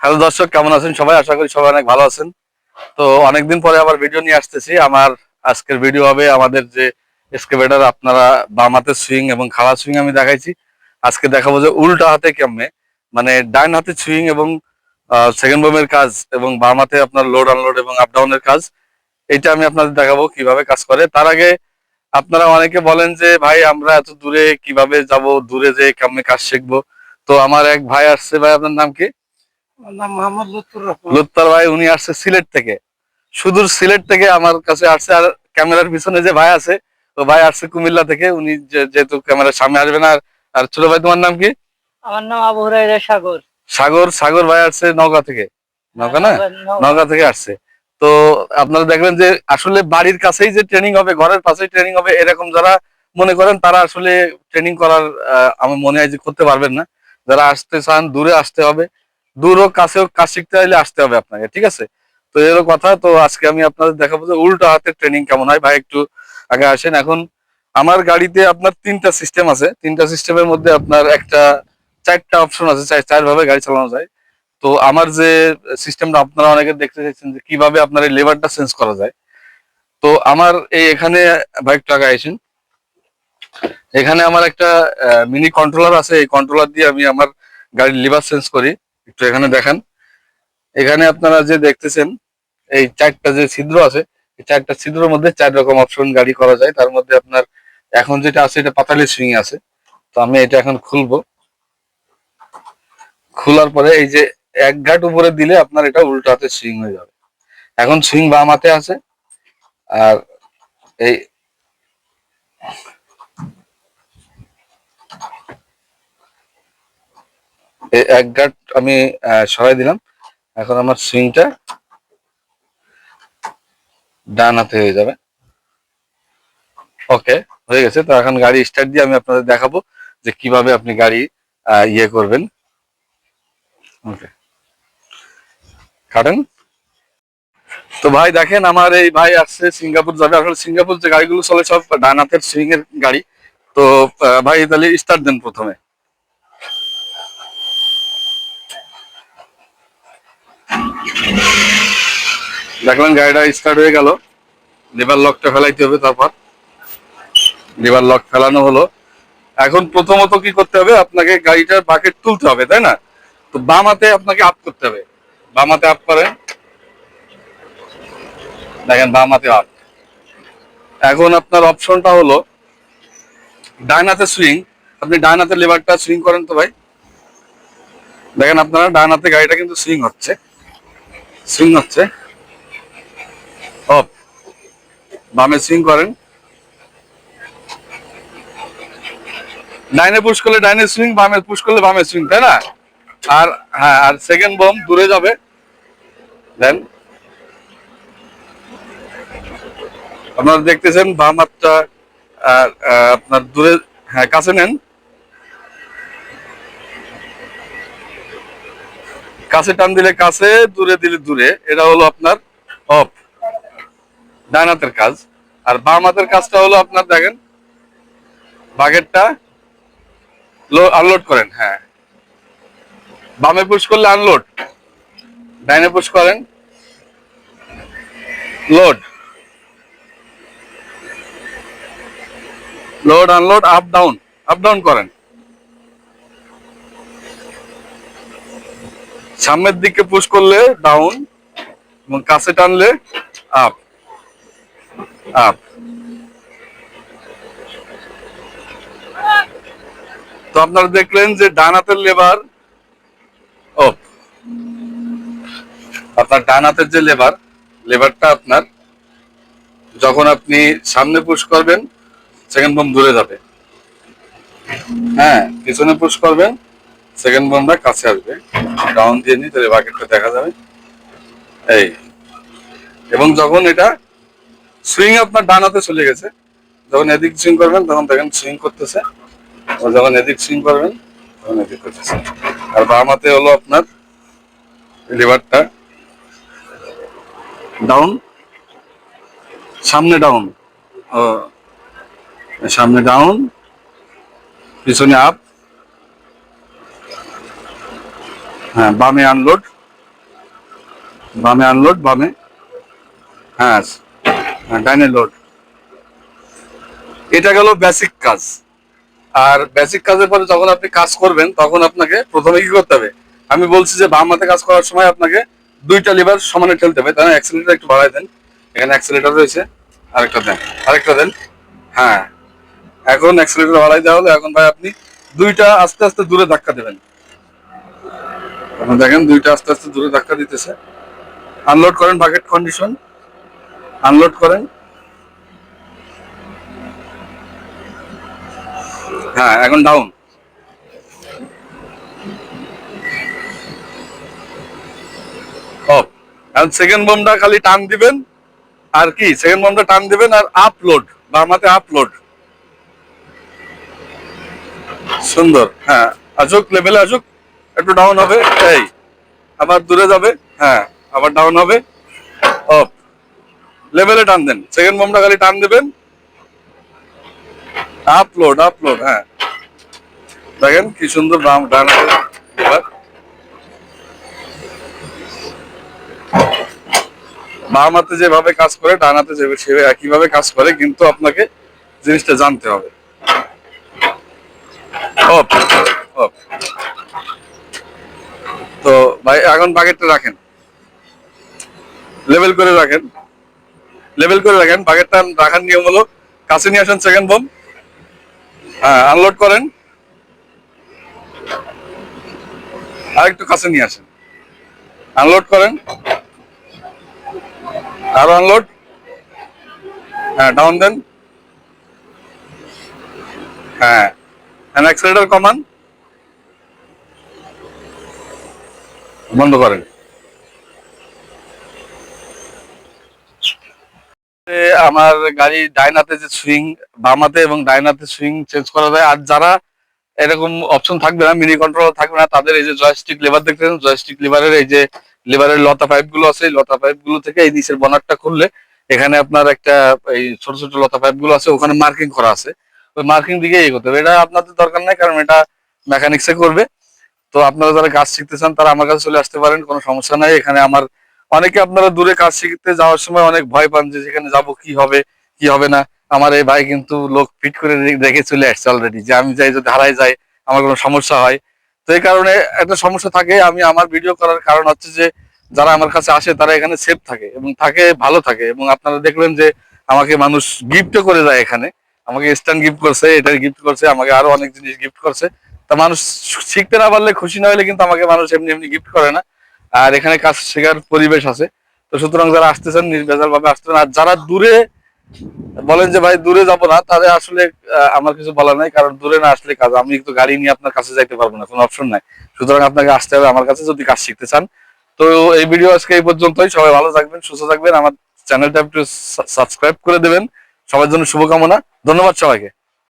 Hello দর্শক, কেমন আছেন সবাই? আশা করি সবাই অনেক ভালো আছেন। তো অনেকদিন পরে আবার ভিডিও নিয়ে আসতেছি। আমার আজকের ভিডিও হবে আমাদের যে এসকেভেটার আপনারা বাম হাতে সুইং এবং খাড়া সুইং আমি দেখাইছি। আজকে দেখাবো যে উল্টা হাতে কেমনে। মানে ডাইন হাতে সুইং এবং সেকেন্ড বোমের কাজ এবং বাম হাতে আপনার লোড আনলোড এবং আপ ডাউনের কাজ। এটা আমি আপনাদের দেখাবো কীভাবে কাজ করে। তার আগে আপনারা অনেকে বলেন যে, ভাই, আমরা এত দূরে কীভাবে যাব? দূরে যে কেমনে কাজ শিখব? তো আমার এক ভাই আসছে। ভাই, আপনার নাম কি? লুৎফুর ভাই উনি আসছে সিলেট থেকে। সুদূর সিলেট থেকে আমার কাছে আসছে আর ক্যামেরার পিছনে যে ভাই আছে তো ভাই আসছে কুমিল্লা থেকে। উনি যেহেতু ক্যামেরার সামনে আসবে আর- আর ছোট ভাই তোমার নাম কি? আমার নাম আবু হুরাইরা সাগর। সাগর সাগর ভাই আসছে নওগাঁ থেকে। নওগাঁ না? নওগাঁ থেকে আসছে। তো আপনারা দেখবেন যে আসলে বাড়ির কাছেই যে ট্রেনিং হবে ঘরের পাশেই ট্রেনিং হবে এরকম যারা মনে করেন তারা আসলে ট্রেনিং করার আমার মনে হয় যে করতে পারবেন না। যারা আসতে চান দূরে আসতে হবে। দূর হোক কাছেও কাজ শিখতে চাইলে আসতে হবে আপনাকে, ঠিক আছে? তো এর কথা। তো আজকে আমি আপনাদের দেখাবো যে উল্টো হাতের ট্রেনিং কেমন হয়। ভাই, একটু আগে আসেন। এখন আমার গাড়িতে আপনার তিনটা সিস্টেম আছে। তিনটা সিস্টেমের মধ্যে আপনার একটা চারটা অপশন আছে, চার ভাবে গাড়ি চালানো যায়। তো আমার যে সিস্টেমটা আপনারা অনেকে দেখতে চাইছেন যে কীভাবে আপনার এই লেবারটা চেঞ্জ করা যায়। তো আমার এই এখানে বাইক টাকা আইসেন। এখানে আমার একটা মিনি কন্ট্রোলার আছে। এই কন্ট্রোলার দিয়ে আমি আমার গাড়ির লিভার চেঞ্জ করি। একটু এখানে দেখান। এখানে আপনারা যে দেখতেছেন, এই চারটা যে ছিদ্র আছে, এই চারটা ছিদ্রের মধ্যে চার রকম অপশন গাড়ি করা যায়। তার মধ্যে আপনার এখন যেটা আছে, এটা পাতালি সুইং আছে। তো আমি এটা এখন খুলবো। খোলার পরে এই যে এক ঘাট উপরে দিলে আপনার এটা উল্টো হাতে সুইং হয়ে যাবে। এখন সুইং বাম হাতে আছে। আর এই এক ঘাট আমি সরাই দিলাম। এখন আমার সুইংটা ডান হাতে হয়ে যাবে। ওকে, হয়ে গেছে। তো এখন গাড়ি স্টার্ট দিয়ে আমি আপনাদের দেখাবো যে কীভাবে আপনি গাড়ি ইয়ে করবেন। ওকে। কাটেন। তো ভাই দেখেন, আমার এই ভাই আসছে সিঙ্গাপুর যাবে। আসলে সিঙ্গাপুর যে গাড়িগুলো চলে সব ডান হাতের সুইং এর গাড়ি। তো ভাই তাহলে স্টার্ট দেন প্রথমে। দেখলেন গাড়িটা স্টার্ট হয়ে গেল। লিভার লকটা ফেলাইতে হবে তারপর। লিভার লক ফেলানো হলো। এখন প্রথমত কি করতে হবে, আপনাকে গাড়িটার বাকেট তুলতে হবে, তাই না? তো বাম হাতে আপনাকে আপ করতে হবে। বাম হাতে আপ করেন। দেখেন বাম হাতে আপ এখন আপনার অপশনটা হলো, ডান হাতে সুইং আপনি ডান হাতে লেবারটা সুইং করেন তো ভাই। দেখেন আপনারা, ডান হাতে গাড়িটা কিন্তু সুইং হচ্ছে। সুইং হচ্ছে অফ। বামে সুইং করেন। ডাইনে পুশ করলে ডাইনে সুইং বামে পুশ করলে বামে সুইং তাই না? আর হ্যাঁ আর সেকেন্ড বম দূরে যাবে। দেন আপনারা দেখতেছেন বাম হাতটা, আর আপনার দূরে হ্যাঁ কাছে নেন। কাছে টান দিলে কাছে, দূরে দিলে দূরে। এটা হলো আপনার অফ ডান হাতের কাজ। আর বাম হাতের কাজটা হলো আপনার দেখেন বাগেরটা আনলোড করেন হ্যাঁ। বামে পুশ করলে আনলোড ডাইনে পুশ করেন load load unload up down up down করেন। সামনের দিকে পুশ করলে ডাউন এবং কাছে টানলে আপ আপ তো আপনারা দেখলেন যে ডান হাতের লেবার ও আপনার ডান হাতের যে লেবার লেবারটা আপনার যখন আপনি সামনে পুশ করবেন সেকেন্ড বম দূরে যাবে। হ্যাঁ পিছনে পুশ করবেন সেকেন্ড বমটা কাছে আসবে। ডাউন দিয়ে নিই তাহলে বাকেটটা দেখা যাবে। এই। এবং যখন এটা সুইং আপনার ডান হাতে চলে গেছে, যখন এদিক সুইং করবেন, তখন দেখেন সুইং করতেছে। যখন এদিক সুইং করবেন, তখন এদিক করতেছে। আর বাম হাতে হলো আপনার লিভারটা ডাউন সামনে ডাউন ও, সামনে ডাউন পিছনে আপ হ্যাঁ বামে আনলোড বামে আনলোড বামে। হ্যাঁ ডাইনে লোড এটা গেল বেসিক কাজ। আর বেসিক কাজের পরে যখন আপনি কাজ করবেন, তখন আপনাকে প্রথমে কি করতে হবে? আমি বলছি যে বাম হাতে কাজ করার সময় আপনাকে দুইটা লিভার সমানে ঠেলতে হবে। না অ্যাক্সিলেটার একটু বাড়াই দেন। এখানে অ্যাক্সিলেটার রয়েছে। আরেকটা দেন। আরেকটা দেন। হ্যাঁ। এখন অ্যাক্সিলেটার বাড়াই দেওয়া হলো। এখন ভাই আপনি দুইটা আস্তে আস্তে দূরে ধাক্কা দেবেন। দেখেন দুইটা আস্তে আস্তে দূরে ধাক্কা দিতেছে। আনলোড করেন বাকেট কন্ডিশন আনলোড করেন। হ্যাঁ এখন ডাউন এখন সেকেন্ড বোমটা খালি টান দিবেন। আর কি? সেকেন্ড বোমটা টান দিবেন আর আপলোড বামাতে আপলোড সুন্দর। হ্যাঁ আসুক লেভেলে আসুক। একটু ডাউন হবে? এই, আবার দূরে যাবে? হ্যাঁ আবার ডাউন হবে। অফ লেভেলে টান দেন। সেকেন্ড বোমটা খালি টান দেবেন। আপলোড আপলোড হ্যাঁ। দেখেন কি সুন্দর বাম ডান এবার বাম হাতে যেভাবে কাজ করে, ডান হাতে যে- সে একইভাবে কাজ করে, কিন্তু আপনাকে জিনিসটা জানতে হবে। অফ অফ তো ভাই, এখন বাকেটটা রাখেন। লেভেল করে রাখেন। লেভেল করে রাখেন। বাকেটটা রাখার নিয়ম হলো, কাছে নিয়ে আসেন সেকেন্ড বোম হ্যাঁ আনলোড করেন। আর একটু কাছে নিয়ে আসেন। আনলোড করেন। আরও আনলোড হ্যাঁ ডাউন দেন। হ্যাঁ অ্যাক্সিলেটার কমান বন্ধ করেন। আমার গাড়ি ডাইনাতে যে সুইং বামাতে এবং ডাইনাতে সুইং চেঞ্জ করা যায়। আর যারা এরকম অপশন থাকবে না মিনি কন্ট্রোল থাকবে না, তাদের এই যে জয়স্টিক লিভার দেখতেছেন জয়স্টিক লিভারের এই যে লিভারের লতা পাইপগুলো আছে লতা পাইপগুলো থেকে এই নিচের বনারটা খুললে এখানে আপনার একটা এই ছোট ছোট লতা পাইপগুলো আছে, ওখানে মার্কিং করা আছে। ওই মার্কিং দিকে এগোতে হবে। এটা আপনাদের দরকার নাই, কারণ এটা মেকানিক্সে করবে। তো আপনারা যারা কাজ শিখতে চান, তারা আমার কাছে চলে আসতে পারেন, কোনো সমস্যা নাই। এখানে আমার অনেকে আপনারা দূরে কাজ শিখতে যাওয়ার সময় অনেক ভয় পান যে সেখানে যাব কি হবে কি হবে না। আমার এই ভাই কিন্তু লোক ফিট করে রেখে চলে আসছে অলরেডি যে আমি যাই, যদি হারাই যাই আমার কোনো সমস্যা হয়। তো এই কারণে একটা সমস্যা থাকে, আমি আমার ভিডিও করার কারণ হচ্ছে যে, যারা আমার কাছে আসে, তারা এখানে সেফ থাকে এবং থাকে, ভালো থাকে এবং আপনারা দেখবেন যে, আমাকে মানুষ গিফটও করে যায় এখানে। আমাকে স্ট্যান্ড গিফট করছে এটা গিফট করছে, আমাকে আরও অনেক জিনিস গিফট করছে। তা মানুষ শিখতে না পারলে খুশি না হলে কিন্তু আমাকে মানুষ এমনি এমনি গিফট করে না। আর এখানে কাজ শেখার পরিবেশ আছে। তো সুতরাং যারা আসতেছেন নির্ভেজাল ভাবে আসতেছেন, আর যারা দূরে, বলেন যে ভাই দূরে যাব না, তাদের আসলে আমার কিছু বলার নাই। কারণ দূরে না আসলে কাজ, আমি তো গাড়ি নিয়ে আপনার কাছে যাইতে পারব না, কোনো অপশন নাই। সুতরাং আপনাকে আসতে হবে আমার কাছে যদি কাজ শিখতে চান। তো এই ভিডিও আজকে এই পর্যন্তই। সবাই ভালো থাকবেন, সুস্থ থাকবেন। আমার চ্যানেলটা একটু সাবস্ক্রাইব করে দেবেন। সবার জন্য শুভকামনা। ধন্যবাদ সবাইকে।